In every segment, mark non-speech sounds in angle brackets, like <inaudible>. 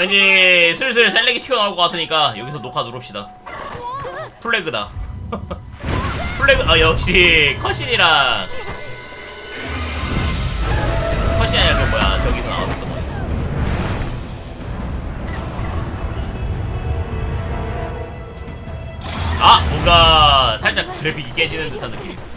왠지 슬슬 셀렉이 튀어나올 것 같으니까 여기서 녹화 누릅시다. 플래그다. <laughs> 플래그, 아, 역시, 컷신이랑. 컷신이 아니라 그 뭐야, 저기서 나왔던 거. 아! 뭔가 살짝 그래픽이 깨지는 듯한 느낌.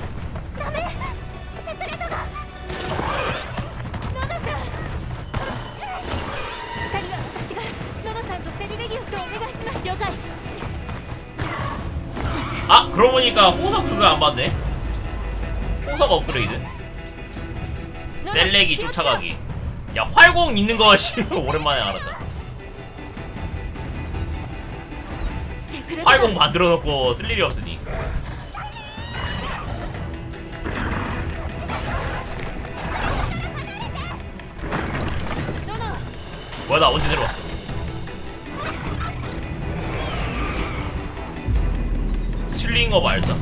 그러고 보니까 홍석 그거 안 봤네? 홍석 업그레이드? 셀렉이 쫓아가기 야 활공 있는 거 <laughs> 씨발 오랜만에 알았다 활공 만들어 놓고 쓸 일이 없으니 뭐야 나 언제 내려왔어 풀린 거 말자.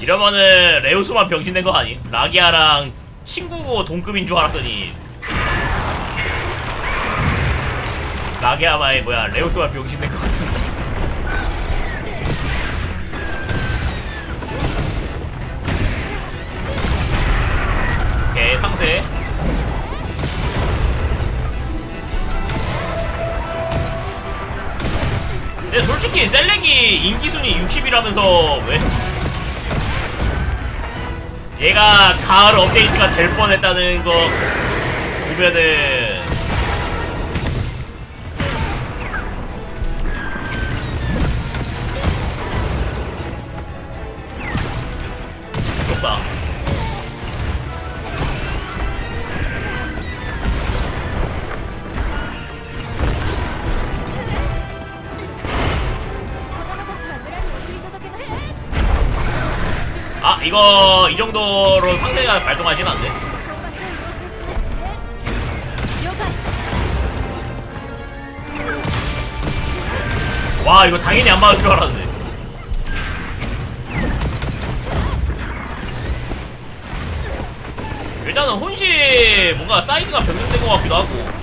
이러면은 레오스만 병신된 거 아니? 라기아랑 친구고 동급인 줄 알았더니 라기아마의 뭐야 레오스만 병신된 거 같은데. 오케이 상대 근데 솔직히 셀렉이 인기순위 60이라면서 왜? 얘가 가을 업데이트가 될 뻔했다는 거 보면은 이거 이 정도로 상대가 발동하진 않네. 와 이거 당연히 안 맞을 줄 알았네. 일단은 혼시 뭔가 사이드가 변경된 것 같기도 하고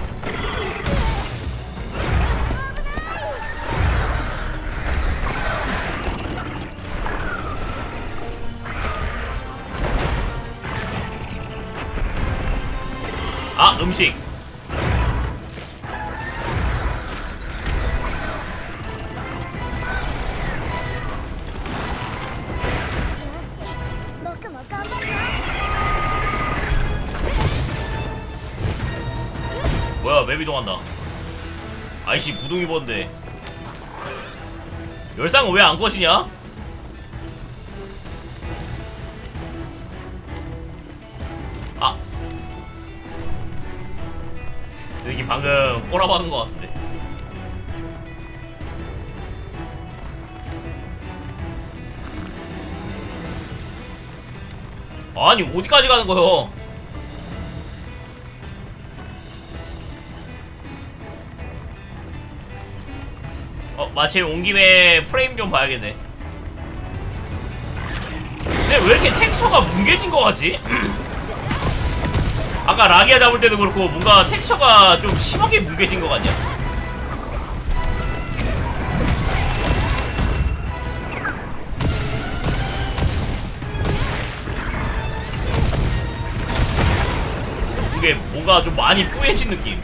맵 이동한다 아이씨 부동 입었는데 열상은 왜 안 꺼지냐? 아 여기 방금 꼬라박은 것 같은데 아니 어디까지 가는 거요? 마침 온 김에 프레임 좀 봐야겠네. 근데 왜 이렇게 텍스처가 뭉개진 거 같지? <clears throat> 아까 라기아 잡을 때도 그렇고 뭔가 텍스처가 좀 심하게 뭉개진 거 같냐? 이게 뭔가 좀 많이 뿌얘진 느낌.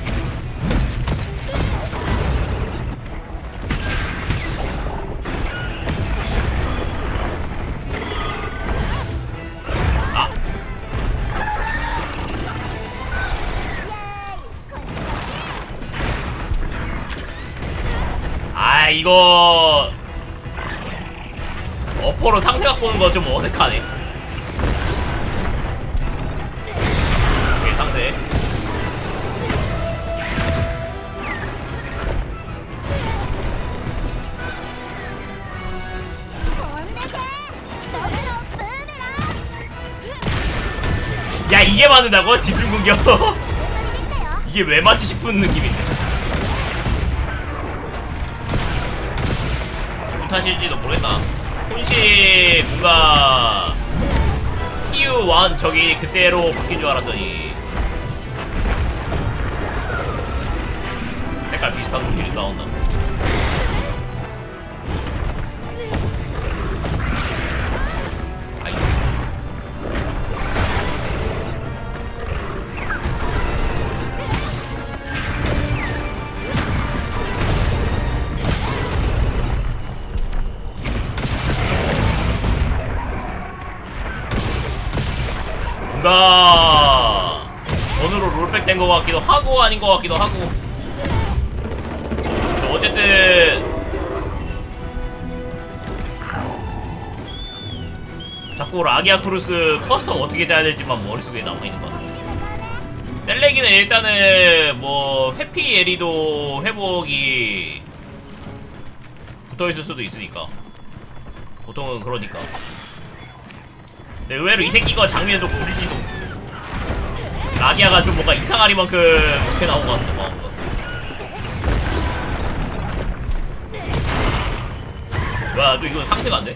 이게 맞는다고? 집중 공격? 이게 왜 맞지 싶은 느낌인데. 기분 탓일지도 모르겠다. 혼시 뭔가 완 저기 그때로 바뀐 줄 알았더니 색깔 비슷한 싸웠나 아이 뭔가 전으로 롤백 된 것 같기도 하고 아닌 것 같기도 하고. 어쨌든 자꾸 라기아 크루스 커스텀 어떻게 짜야 될지만 머릿속에 남아있는 것 같아 셀레기는 일단은 뭐 회피 에리도 회복이 붙어있을 수도 있으니까. 보통은 그러니까 근데 의외로 이 새끼가 장면도 구리지도 라기아가 좀 뭔가 이상하리만큼 그렇게 나온 것 같아 마음가 뭐야 또 이거 상태가 안 돼?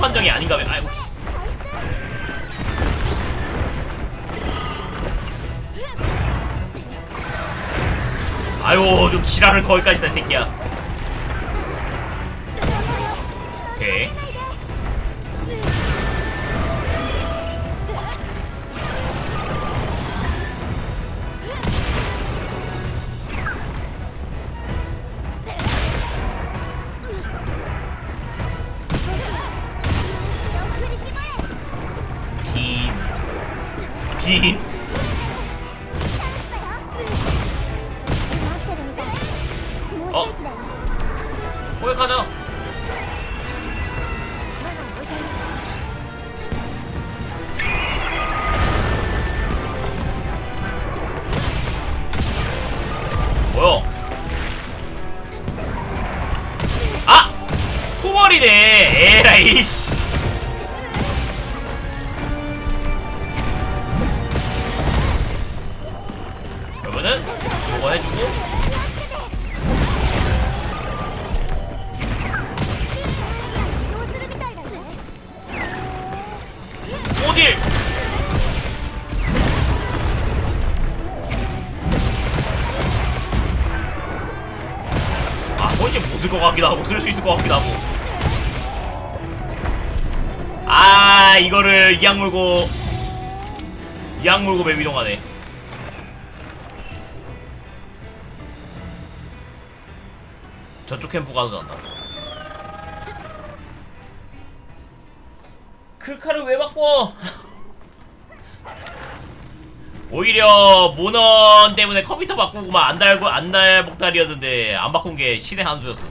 판정이 아닌가 봐 아이고. 아유 좀 지랄을 거기까지 다 새끼야. 오케이 Jeez. 그러면은 요거 해주고. 오딜! 아 뭐지 못쓸 것 같기도 하고 쓸 수 있을 것 같기도 하고. 아 이거를 이악 물고 이악 물고 맵 이동하네. 저쪽 캠프 가도 난다. 클카를 왜 바꿔? <laughs> 오히려 모넌 때문에 컴퓨터 바꾸고 막 안달고 안 달 복달이었는데 안 바꾼 게 신의 한 수였어.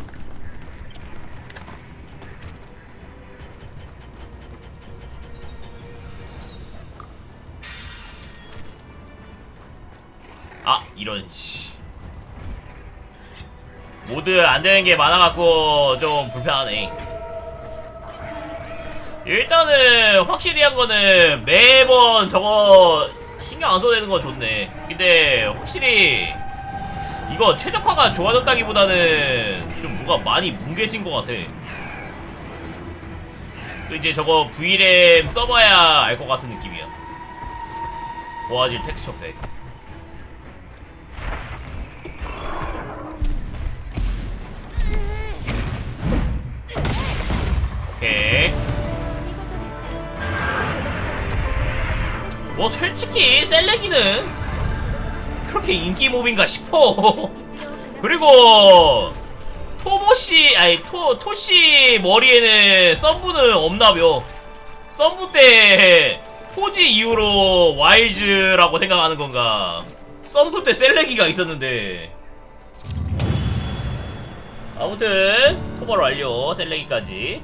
아 이런 씨. 모드 안 되는 게 많아갖고 좀 불편하네. 일단은 확실히 한 거는 매번 저거 신경 안 써도 되는 건 좋네. 근데 확실히 이거 최적화가 좋아졌다기보다는 좀 뭐가 많이 뭉개진 것 같아. 또 이제 저거 VRAM 써봐야 알 것 같은 느낌이야. 고화질 텍스처 팩. 오, 뭐 솔직히 셀레기는 그렇게 인기 몹인가 싶어. <laughs> 그리고 토모씨 아니 토 토씨 머리에는 썸부는 없나며 썸부 때 포지 이후로 와일즈라고 생각하는 건가? 썸부 때 셀레기가 있었는데. 아무튼 토벌 완료 셀레기까지.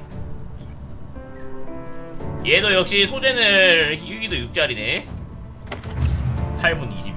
얘도 역시 소재는 유기도 6짜리네. 8분 20